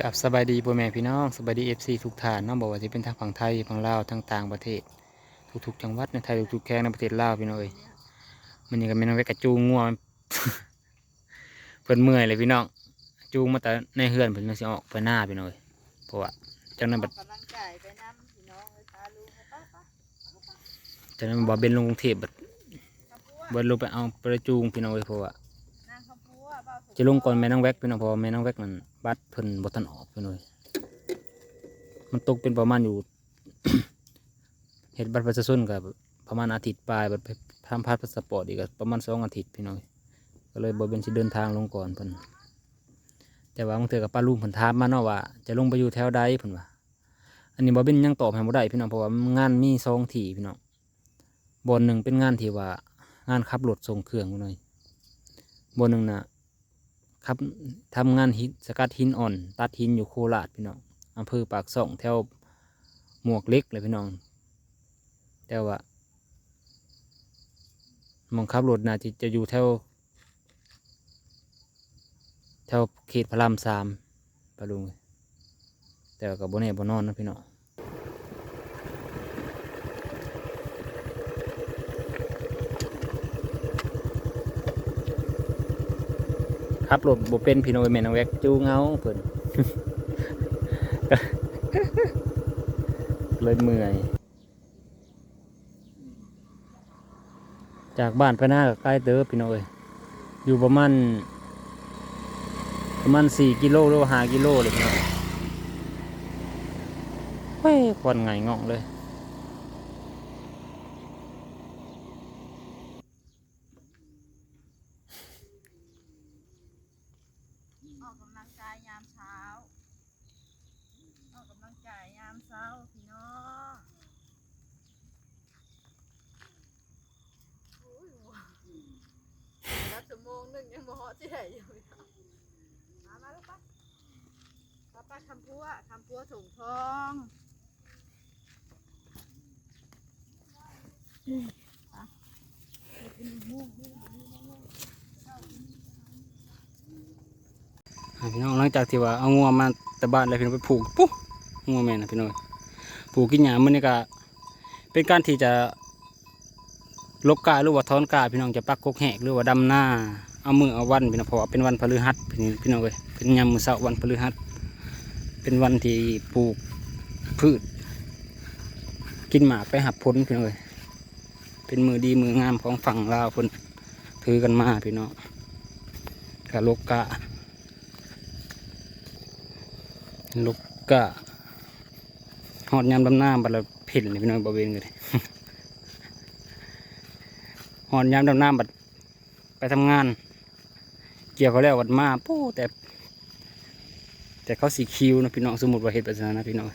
กับสบายดีพ่อแม่พี่น้องสบายดีเอฟซีทุกฐานน้องบอกว่าจะเป็นทางฝั่งไทยฝั่งลาวทางต่างประเทศ ทุกๆจังหวัดในไทยทุกๆแข้งในประเทศลาวพี่น้องเอ้ยมันยังกับแม่น้องเวกกระจูงงัวเพิ่นเมื่อยเลยพี่น้องจูงมาแต่ในเฮือนเพิ่นยังสิออกไปหน้าพี่น้องเอ้ยเพราะว่าจังนั้นบัดกำลังใจไปน้ำพี่น้องเลยพาลูกไปป้าป้าจังนั้นบ่เบนลงกรุงเทพบัดเบิดลงไปเอาไปจูงพี่น้องเอ้ยเพราะว่า นางคำพัวเบาสุด จะลงก่อนแม่น้องแวกพี่น้องพราะว่าแม่น้องแวกนั่นบัดเพิ่นบทันออกพี่น้อยมันตกเป็นประมาณอยู่เฮ็ดบัตรประชาชนก็ประมาณอาทิตย์ปลายบัดไปทำพาสพาสปอร์ตอีกประมาณสองอาทิตย์พี่น้องก็เลยบ่เป็นสิเดินทางลงก่อนเพิ่นแต่ว่าบางเทื่อกับป้าลุงเพิ่นถามมาเนาะว่า จะลงไปอยู่แถวใดเพิ่นว่า อันนี้บ่เป็นยังตอบให้บ่ได้พี่น้องเพราะว่างานมีสองที่พี่น้องบอนหนึ่งเป็นงานที่ว่างานขับรถส่งเครื่องพี่น้อยบอนหนึ่งน่ะ ขับทำงานหินสกัดหินอ่อน ตัดหินอยู่โคราชพี่น้องอำเภอปากซ่องแถวหมวกเล็กเลยพี่น้อง แต่ว่ามองขับรถน่าจะจะอยู่แถวแถวเขตพระรามสามปะลุงแต่กับบนแน่บนนอนนะพี่น้อง ขับรถบ่เป็นพี่น้องเอ้ยแม่นองแวกจูเอาเพิ่นเลยเมื่อย จากบ้านไปหน้าก็ใกล้เติบพี่น้อยอยู่ประมาณประมาณสี่กิโลหรือห้ากิโลเลยพี่น้องเฮ้ยควันไงงองเลย ออกกำลังกายยามเช้า ออกกำลังกายยามเช้าพี่น้องโอ้ยรับชั่วโมงหนึ่งยังมอที่ไหนอยู่พี่น้องมามาลูกป้าป้าป้าคำพัวคำพัวถุงทองอ่า พี่น้องหลังจากที่ว่าเอางัวมาแต่บ้านแล้วพี่น้องไปผูกปุ๊บงัวแม่นะพี่น้องผูกกินหยามันนี่ก็เป็นการที่จะลกกาหรือว่าถอนกาพี่น้องจะปักกกแหกหรือว่าดำหน้าเอามือเอาวันพี่น้องเพราะเป็นวันพฤหัสพี่น้องพี่น้องเลยเป็นยามมือเสาร์วันพฤหัส เป็นวันที่ปลูกพืช กินหมากไปหับผลพี่น้องเลยเป็นมือดีมืองามของฝั่งลาวคนถือกันมาพี่น้องกะลกกา ลูกกะหอดยามดำหน้าบัดละเพ่นเลยพี่น้องบริเวณเลยหอดยามดำหน้าบัดไปทำงาน เกี่ยวเขาแล้ววัดมาปู้แต่ แต่เขาสีคิวนะพี่น้องสมมุติว่าเหตุปัจจัยนะพี่น้อง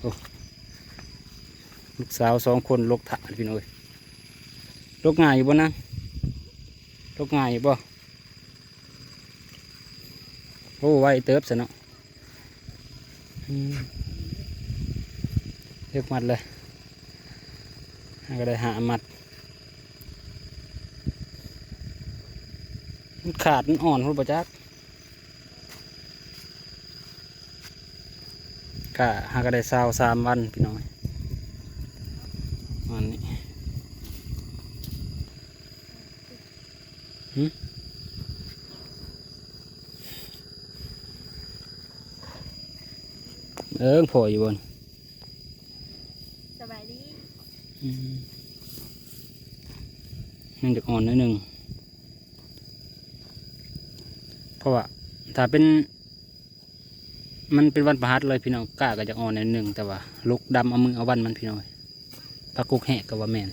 โอ้ลูกสาวสองคนลกถาพี่น้องเอ้ยลกง่ายอยู่บ่นะลกง่ายอยู่บ่ อ้ไวเติบซะเนาะอืมเลือกมัดเลยหาก็ได้หามัดมันขาดมันอ่อนพุ่นประจักกะหาก็ได้สาวสามวันพี่น้องวันนี้ เอิงพออยู่บนสบายดีมันจะอ่อนนิดหนึ่งเพราะว่าถ้าเป็น มันเป็นวันประหัสเลยพี่น้องกล้าก็จะอ่อนนิดหนึ่งแต่ว่าลูกดำเอามือเอาวันมันพี่น้อยปลากุกแหกก็ว่าแมน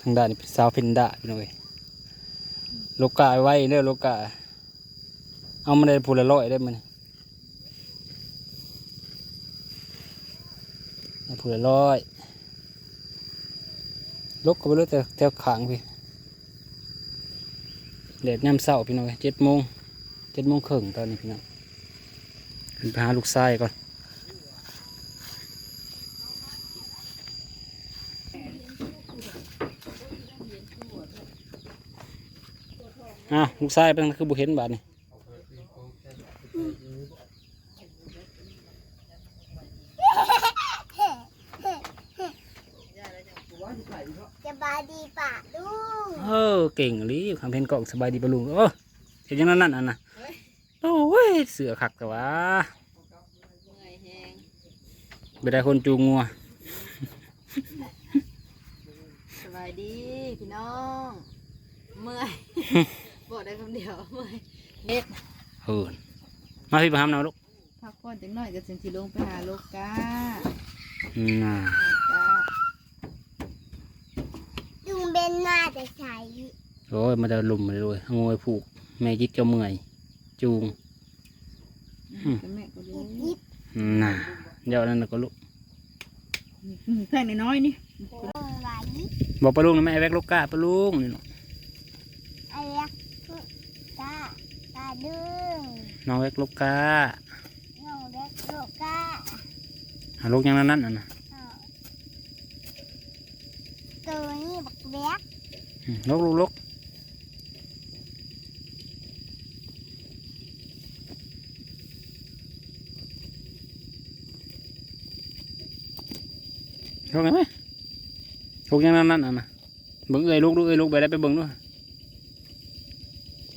ทางด้านนี้เป็นสาวเพนด้าพี่น้อย ลูกกาไว้เด้อลูกกา เอามาได้พูละร้อยได้มันได้พูละร้อยลูกก็ไปรู้แต่แถวขางพี่เด็ดน้ำเศร้าพี่น้อยเจ็ดโมงเจ็ดโมงครึ่งตอนนี้พี่น้องขึ้นไปหาลูกชายก่อน อ้าวลูกชายเป็นจั่งใดคือบุเห็นบาดนี่จะบายดีป่ะลูกเออเก่งอีหลีคำเพนกล่องสบายดีปะลุงเออเห็นอยังนั้นนั่นอะนะโอ้ยเสือขักแต่ว่าเมื่อยแหงไม่ได้คนจูงงัวสบายดีพี่น้อง เมื่อย บอกได้คำเดียวเมื่อยเฮ็ดเออมาพี่ประหามนะลูกพักผ่อนจังหน่อยก็สิสิลงไปหาโลกาน่าโลกาลุงเบนน่าจะใช้โอ้ยมาจะลุมมาเลยงวยผูกแม่ยิกเจ้าเมื่อย จูง อืม ก็แม่ก็เลยิยบยิบน่าเดี๋ยวนั้นน่ะก็ลูกอืมแค่น้อยๆนี่ลงไหว บอกปะลุงนะแม่แวกลูกกาปะลุงนี่ลูก อะไรอะกาตา ดึงน้องแวกลูกกาน้องเด็กโลกาหาลูกอยังนั้นนั่นน่ะนะอ้าวตัวนี้บักแบกอืมลูกลูกลูกลูกไหนไหมลูกอยังนั้นนั่นน่ะนะเบิ่งเอ้ยลูกดูเอ้ยลูกแบบใดไปเบิ่งด้วย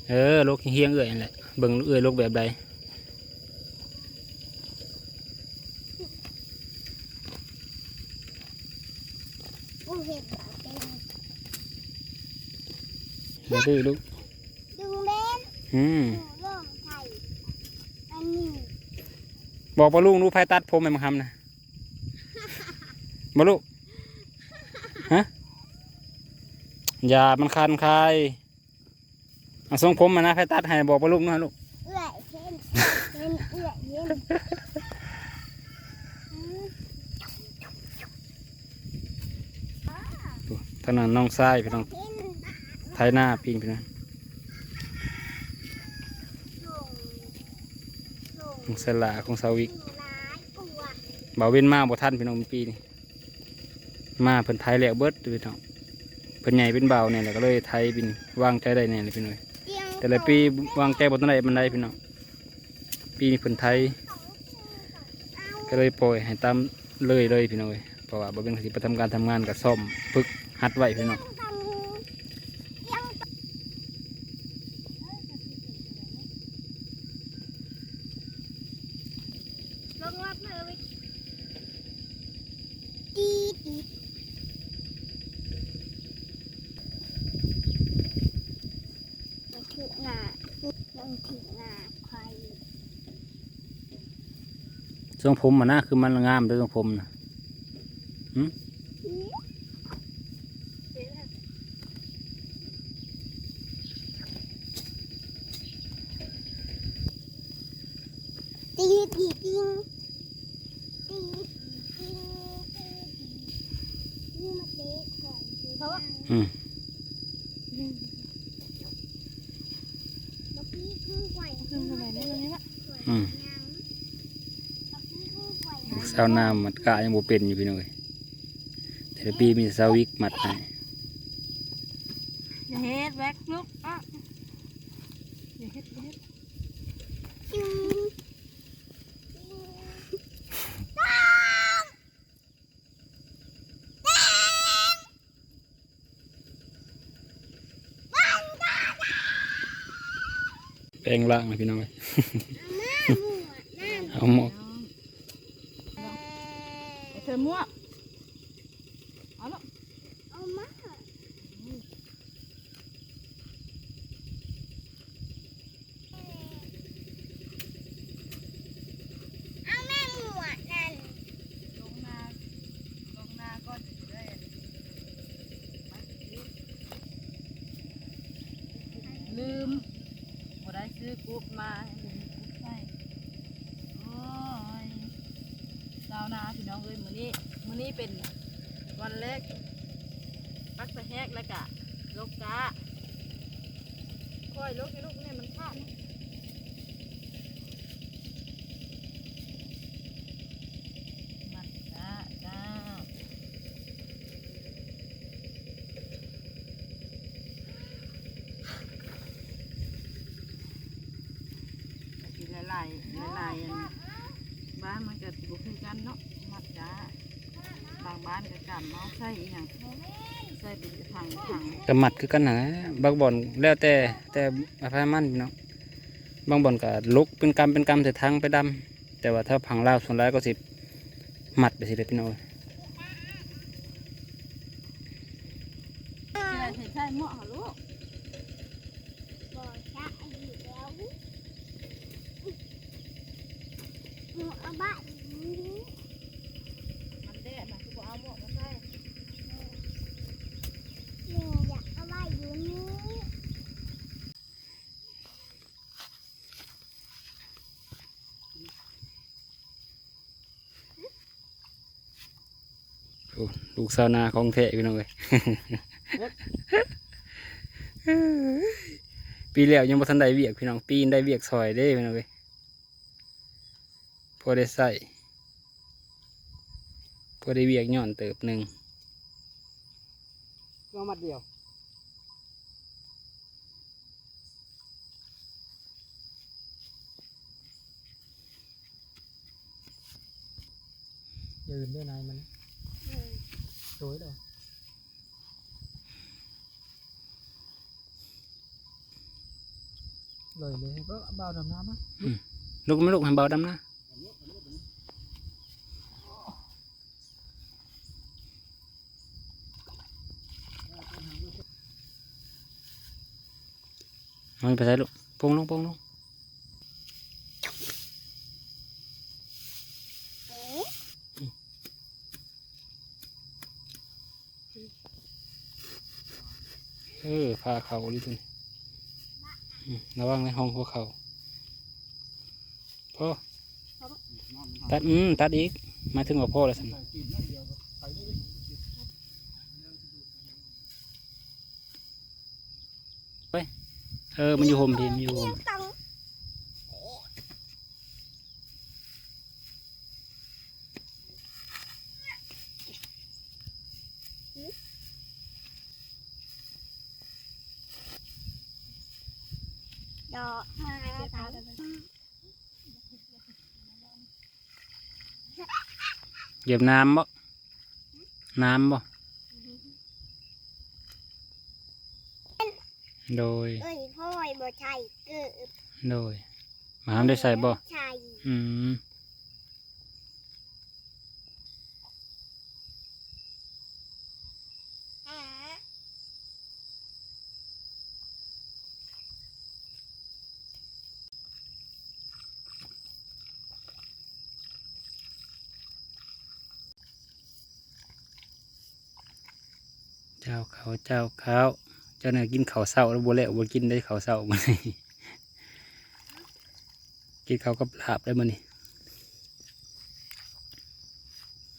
เออลูกเฮียงเอ้ยนั่นแหละเบิ่งเอ้ยลูกแบบใดผู้เห็นบ่เป็นเดี๋ยวดื้อลูกลุงเบนอืมหนูร่มไทยอันนี้บอกปะลุงดูไฟตัดผมให้มันทำนะมาลูกฮะอย่ามันคันคาย เอาทรงผมมานะไฟตัดให้บอกปะลุงหน่อยลูกเอื้อยเช่นเป็นเอื้อยเย็นอืมทานั้นน้องทรายพี่น้องเห็นไทยหน้าปิงพี่น้องส่งส่งของสลาของสาวิกหลายกว่าบ่าวเว้นมาบ่ทันพี่น้องปีนี้มาเพิ่นไทยแล้วเบิดพี่น้องเพิ่นใหญ่เป็นเบาเนี่ยแหละก็เลยไทยบินวางใจได้เนี่ยเลยพี่น้อยง แต่ละปีวางใจบ่ทันได้มันได้พี่น้องปีนี้เพิ่นไทย ก็เลยปล่อยให้ตามเลยเลยพี่น้องเพราะว่าบ่เป็นสิไปทำการทำงานกับซ่อมฝึกหัดไว้พี่น้องลงวัดมาเลยตีตีมันถือหน้ามันถือหน้าใคร ทรงผมมันนะคือมันงามด้วยทรงผมนะตีตีติงตีตีติงตีนี่มาเตะของเพราะว่าอืม บักพี่คือไหว ขึ้นทำไมได้ตัวนี้ละ อืม บักพี่คือไหว สาวน้ำมัดกะยังบ่เป็นอยู่พี่น้องเอ้ยแต่ละปีมีสาววิกมัดให้อย่าเฮ็ดแว็กลูกอะอย่าเฮ็ดอย่าเฮ็ดติงแปลงร่างนะพี่น้องเอ้ยหน้าเอาหมดไอ้เธอมั่วเอาลูก เอามาเอาแม่หมวดนั่น ลงนาลงนาก็จะได้ลื มบ่ได้ซื้อกุ๊บมาลืมกุ๊บใส่โอ้ยดาวนาพี่น้องเอ้ยมื้อนี้มื้อนี้เป็นวันแรกปักสะแฮกแล้วกะลกกะค่อยลกให้ลูกเนี่ยมันพลาดนะมาจ้าจ้า เหลายอันบ้านมันก็บุคือกันเนาะมัดจ้าบางบ้านก็กำเนาใส่อีหยังใส่เป็นถังถังกระมัดคือกันนะบางบ่อนแล้วแต่แต่อะไรมันพี่น้องบางบ่อนก็ลุกเป็นกรรมเป็นกรรมแต่ทางไปดำแต่ว่าถ้าผังลาวส่วนร้ายก็สิหมัดไปสิเลยพี่น้อง ใส่ใส่ใส่หม้อเหรอลูก บ่จะอีกแล้วหนูเอาบ้าอีกนี้ มันแดดนะคือบ่เอาหม้อมาใส่ หนูอยากเอาบ้าอยู่นี้ โอ้ ลูกสาวนาของแท้พี่น้องเลยปีแล้วยังบ่ทันได้เวียกพี่น้องปีนได้เวียกซอยเด้พี่น้องเลยพอได้ใส่พอได้เวียกย่อนเติบหนึ่งเรามัดเดียวยืนด้วยนายมันอืม สวยเลยเลยเลยก็เบาดำน้ำอะลูกไม่ลูกให้เบาดำนะมันไปใส่ลูกปงลงปงลง เอ๊ะ เออพาเขาดิตุนมระวังในห้องหัวเขาพ่อตัดอืมตัดอีก มาถึงกับพ่อแล้วสิเออ มันอยู่โฮมพีมันอยู่โฮม ต้อง ดอกไม้ตาย เหยียบน้ำบ่ น้ำบ่ โดย เอ้ยพ่อยบ่ใช่เกิดโดยหมาได้ใส่บ่ ใช่ อืม อ่า เจ้าเขาเจ้าเขาเจ้าเนี่ยกินข้าวเศร้าแล้วบัวแล้วบักินได้ข้าวเศร้ามันกินข้าวกับลาบได้มันนี่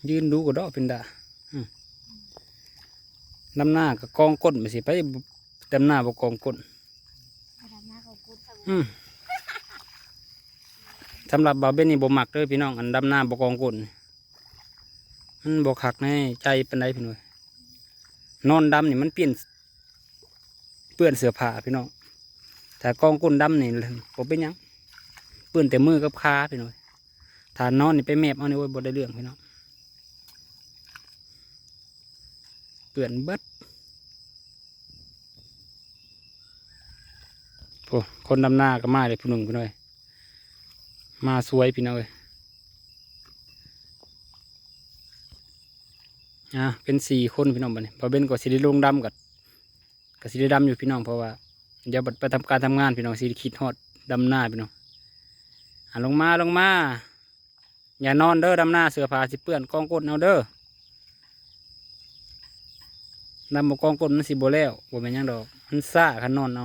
ยืนดูก็ดอกเป็นดาอืมดำหน้ากับกองก้นไปสิไปดำหน้าบ่กองก้นเอาดำหน้าของกูทำอืมสำหรับบาวเบนนี่บ่มักเลยพี่น้องอันดำหน้าบ่กองก้นมันบ่คักในใจเป็นไรพี่น้อย นอนดำนี่มันเปลี่ยนเปื้อนเสื้อผ้าพี่น้องแต่กองก้นดำนี่บ่เป็นยังเปื้อนแต่มือกับขาพี่น้อยถ้านอนนี่ไปแมบเอานี่โอ้ยบ่ได้เรื่องพี่น้องเปื้อนเบิดโอ้คนดำหน้าก็มาเลยพี่หนุ่มพี่น้อยมาสวยพี่น้องเอ้ย อะเป็นสี่คนพี่น้องบัดนี้พอเบนก็สิได้ลงดำกับก็สิได้ดำอยู่พี่น้องเพราะว่าเดี๋ยวบัดไปทำการทำงานพี่น้องสิคิดฮอดดำหน้าพี่น้องอะลงมาลงมา อย่านอนเด้อดำหน้าเสื้อผ้าสิเปื้อนกองก้นเอาเด้อดำบกองก้นมันสิบ่แล้วบ่แม่นยังดอก มันซ่าคันนอนเอา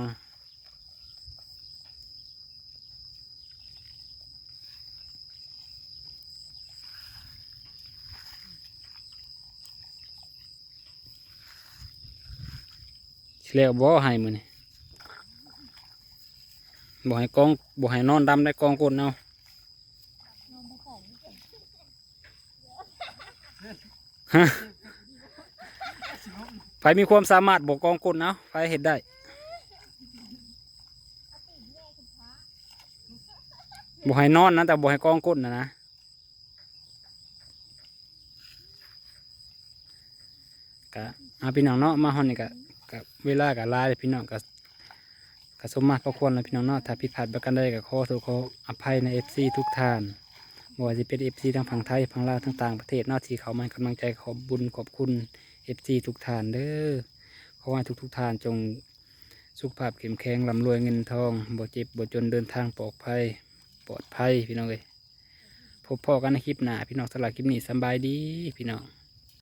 แล้วบ่ให้มือนี้บ่ให้กองบ่ให้นอนดำได้กองก้นเอาฮะไฟมีความสามารถบ่กกองก้นเอาไฟเฮ็ดได้บ่ให้นอนนะแต่บ่ให้กองก้นนะนะกะเอาพี่น้องเนาะมาฮอนนี่กะ กะเวลากะลายพี่น้องกะกะสมมาตรพอควรเลยพี่น้องเนาะถ้าผิดพลาดประกันใดกะขอโทษขออภัยใน FC ทุกท่านบ่ว่าจะเป็น FC ทั้งฝั่งไทยฝั่งลาวทั้งต่างประเทศนาะที่เขามากำลังใจขอบบุญขอบคุณ FC ทุกท่านเด้อขอให้ทุกทุกท่านจงสุขภาพเข้มแข็งร่ำรวยเงินทองบ่เจ็บบ่จนเดินทางปลอดภัยปลอดภัยพี่น้องเลยพบพ่อกันในคลิปหน้าพี่น้องสำหรับคลิปนี้สบายดีพี่น้อง